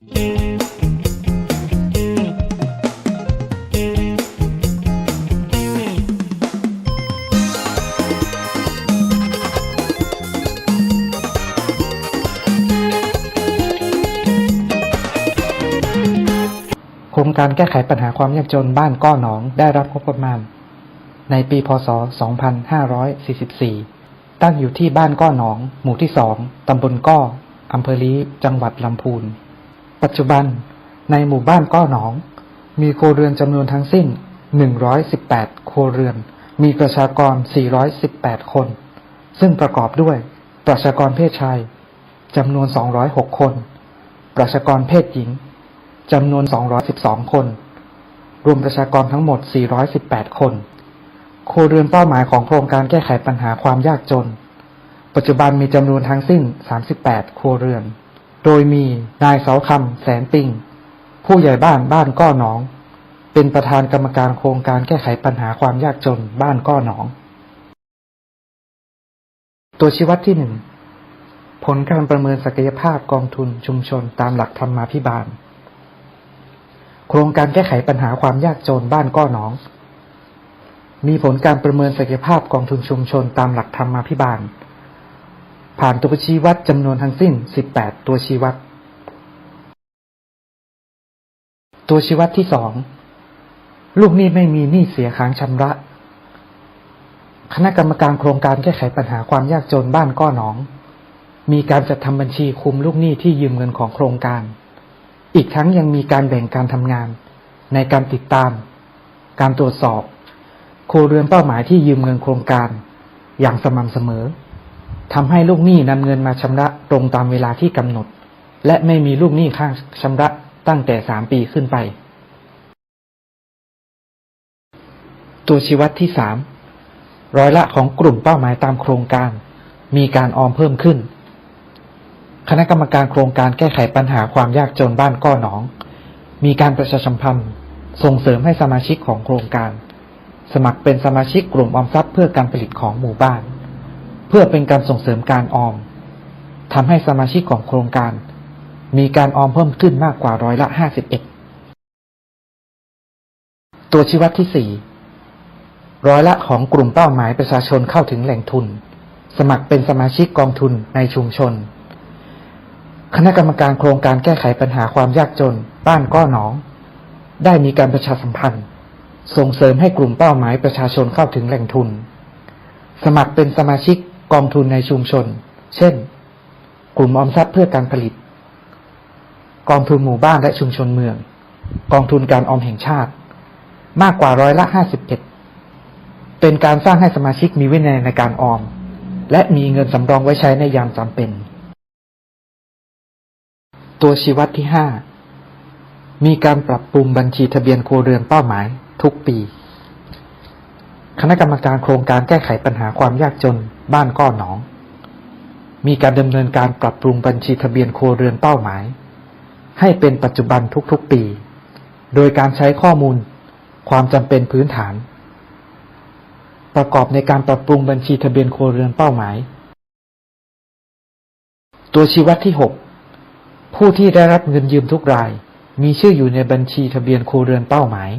โครงการแก้ไขปัญหาความยากจนบ้านก้อหนองได้รับงบประมาณ ในปีพศ 2544 ตั้งอยู่ที่บ้านก้อหนอง หมู่ที่ 2 ตำบลก้อ อำเภอลีจังหวัดลำพูน ปัจจุบันในหมู่บ้านก้อหนอง มีครัวเรือนจำนวนทั้งสิ้น 118ครัวเรือน มีประชากร 418 คน ซึ่งประกอบด้วย ประชากรเพศชายจำนวน 206 คน ประชากรเพศหญิงจำนวน 212 คน รวมประชากรทั้งหมด 418 คนครัวเรือนเป้าหมายของโครงการแก้ไขปัญหาความยากจน ปัจจุบันมีจำนวนทั้งสิ้น 38ครัวเรือน โดยมีนายเสาคำแสนปิงผู้ใหญ่บ้านบ้านก้อหนอง เป็นประธานกรรมการโครงการแก้ไขปัญหาความยากจนบ้านก้อหนอง ตัวชี้วัดที่หนึ่งผลการประเมินศักยภาพกองทุนชุมชนตามหลักธรรมาภิบาล โครงการแก้ไขปัญหาความยากจนบ้านก้อหนอง มีผลการประเมินศักยภาพกองทุนชุมชนตามหลักธรรมาภิบาล ผ่านตัวชี้วัดจำนวนทั้งสิ้น 18 ตัวชี้วัด ตัวชี้วัดที่สองลูกหนี้ไม่มีหนี้เสียค้างชำระ คณะกรรมการโครงการแก้ไขปัญหาความยากจนบ้านก้อหนอง มีการจัดทำบัญชีคุมลูกหนี้ที่ยืมเงินของโครงการ อีกทั้งยังมีการแบ่งการทำงาน ในการติดตาม การตรวจสอบครัวเรือนเป้าหมายที่ยืมเงินโครงการ อย่างสม่ำเสมอ ทำให้ลูกหนี้นำเงินมาชำระตรงตามเวลาที่กำหนด และไม่มีลูกหนี้ค้างชำระตั้งแต่สามปีขึ้นไป ตัวชี้วัดที่สามร้อยละของกลุ่มเป้าหมายตามโครงการ มีการออมเพิ่มขึ้น คณะกรรมการโครงการแก้ไขปัญหาความยากจนบ้านก้อหนอง มีการประชาสัมพันธ์ ส่งเสริมให้สมาชิกของโครงการ สมัครเป็นสมาชิกกลุ่มออมทรัพย์เพื่อการผลิตของหมู่บ้าน เพื่อเป็นการส่งเสริมการออมทำให้สมาชิกของโครงการ มีการออมเพิ่มขึ้นมากกว่าร้อยละห้าสิบเอ็ดตัวชี้วัดที่สี่ร้อยละของกลุ่มเป้าหมายประชาชนเข้าถึงแหล่งทุน สมัครเป็นสมาชิกกองทุนในชุมชน คณะกรรมการโครงการแก้ไขปัญหาความยากจน บ้านก้อหนอง ได้มีการประชาสัมพันธ์ ส่งเสริมให้กลุ่มเป้าหมายประชาชนเข้าถึงแหล่งทุน สมัครเป็นสมาชิก กองทุนในชุมชน เช่น กลุ่มออมทรัพย์เพื่อการผลิต กองทุนหมู่บ้านและชุมชนเมือง กองทุนการออมแห่งชาติ มากกว่าร้อยละห้าสิบเอ็ดเป็นการสร้างให้สมาชิกมีวินัยในการออม และมีเงินสำรองไว้ใช้ในยามจำเป็น ตัวชี้วัดที่ห้ามีการปรับปรุงบัญชีทะเบียนครัวเรือนเป้าหมายทุกปี คณะกรรมการโครงการแก้ไขปัญหาความยากจน บ้านก้อหนอง มีการดำเนินการปรับปรุงบัญชีทะเบียนครัวเรือนเป้าหมาย ให้เป็นปัจจุบันทุกๆปี โดยการใช้ข้อมูล ความจำเป็นพื้นฐาน ประกอบในการปรับปรุงบัญชีทะเบียนครัวเรือนเป้าหมาย ตัวชี้วัดที่ 6 ผู้ที่ได้รับเงินยืมทุกราย มีชื่ออยู่ในบัญชีทะเบียนครัวเรือนเป้าหมาย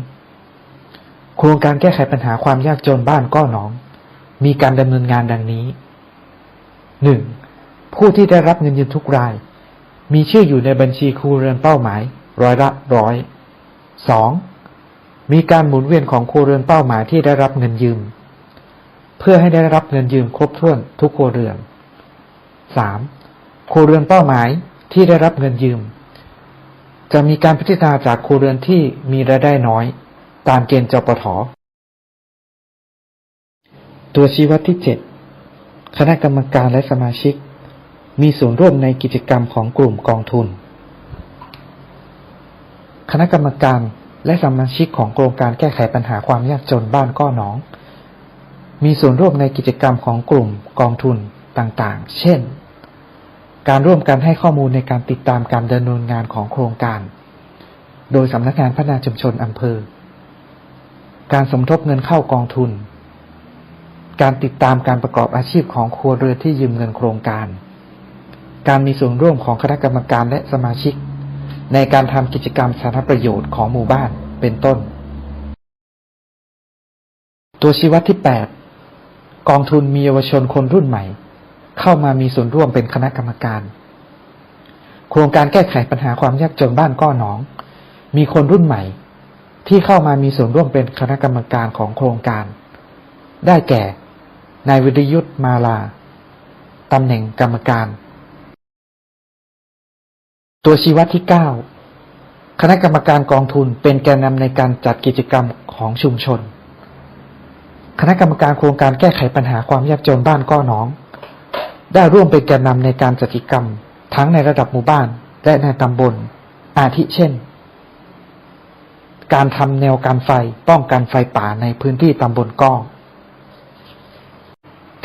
โครงการแก้ไขปัญหาความยากจนบ้านก้อหนอง มีการดำเนินงานดังนี้ 1. ผู้ที่ได้รับเงินยืมทุกราย มีชื่ออยู่ในบัญชีครัวเรือนเป้าหมาย ร้อยละร้อย 2. มีการหมุนเวียนของครัวเรือนเป้าหมายที่ได้รับเงินยืม เพื่อให้ได้รับเงินยืมครบถ้วนทุกครัวเรือน 3. ครัวเรือนเป้าหมายที่ได้รับเงินยืม จะมีการพิจารณาจากครัวเรือนที่มีรายได้น้อย ตามเกณฑ์จปทตัวชี้วัดที่ 7 คณะกรรมการและสมาชิก มีส่วนร่วมในกิจกรรมของกลุ่มกองทุน คณะกรรมการและสมาชิกของโครงการแก้ไขปัญหาความยากจนบ้านก้อหนอง มีส่วนร่วมในกิจกรรมของกลุ่มกองทุนต่างๆ เช่น การร่วมกันให้ข้อมูลในการติดตามการดำเนินงานของโครงการ โดยสำนักงานพัฒนาชุมชนอำเภอ การสมทบเงินเข้ากองทุน การติดตามการประกอบอาชีพของครัวเรือนที่ยืมเงินโครงการ การมีส่วนร่วมของคณะกรรมการและสมาชิก ในการทำกิจกรรมสาธารณประโยชน์ของหมู่บ้านเป็นต้น ตัวชี้วัดที่ 8 กองทุนมีเยาวชนคนรุ่นใหม่ เข้ามามีส่วนร่วมเป็นคณะกรรมการ โครงการแก้ไขปัญหาความยากจนบ้านก้อหนอง มีคนรุ่นใหม่ ที่เข้ามามีส่วนร่วมเป็นคณะกรรมการของโครงการ ได้แก่ นายวิรยุทธ์มาลา ตำแหน่งกรรมการ ตัวชี้วัดที่ 9 คณะกรรมการกองทุนเป็นแกนนำในการจัดกิจกรรมของชุมชน คณะกรรมการโครงการแก้ไขปัญหาความยากจนบ้านก้อหนอง ได้ร่วมเป็นแกนนำในการจัดกิจกรรม ทั้งในระดับหมู่บ้านและในตำบล อาทิเช่น การทำแนวกันไฟป้องกันไฟป่าในพื้นที่ตำบลก้อ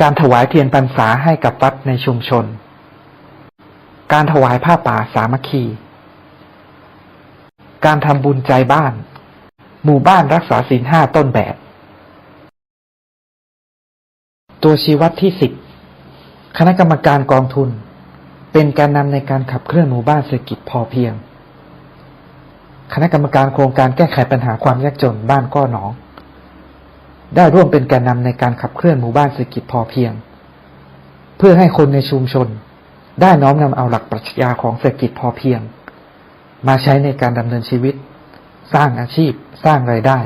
การถวายเทียนพรรษาให้กับวัดในชุมชน การถวายผ้าป่าสามัคคี การทำบุญใจบ้าน หมู่บ้านรักษาศีลห้าต้นแบบ ตัวชี้วัดที่สิบคณะกรรมการกองทุน เป็นแกนนำในการขับเคลื่อนหมู่บ้านเศรษฐกิจพอเพียง คณะกรรมการโครงการแก้ไขปัญหาความยากจนบ้านก้อหนอง ได้ร่วมเป็นแกนนำในการขับเคลื่อนหมู่บ้านเศรษฐกิจพอเพียง เพื่อให้คนในชุมชน ได้น้อมนำเอาหลักปรัชญาของเศรษฐกิจพอเพียง มาใช้ในการดำเนินชีวิต สร้างอาชีพ สร้างรายได้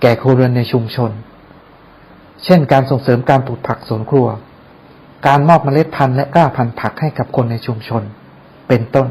แก่ครัวเรือนในชุมชน เช่น การส่งเสริมการปลูกผักสวนครัว การมอบเมล็ดพันธุ์และกล้าพันธุ์ผักให้กับคนในชุมชน เป็นต้น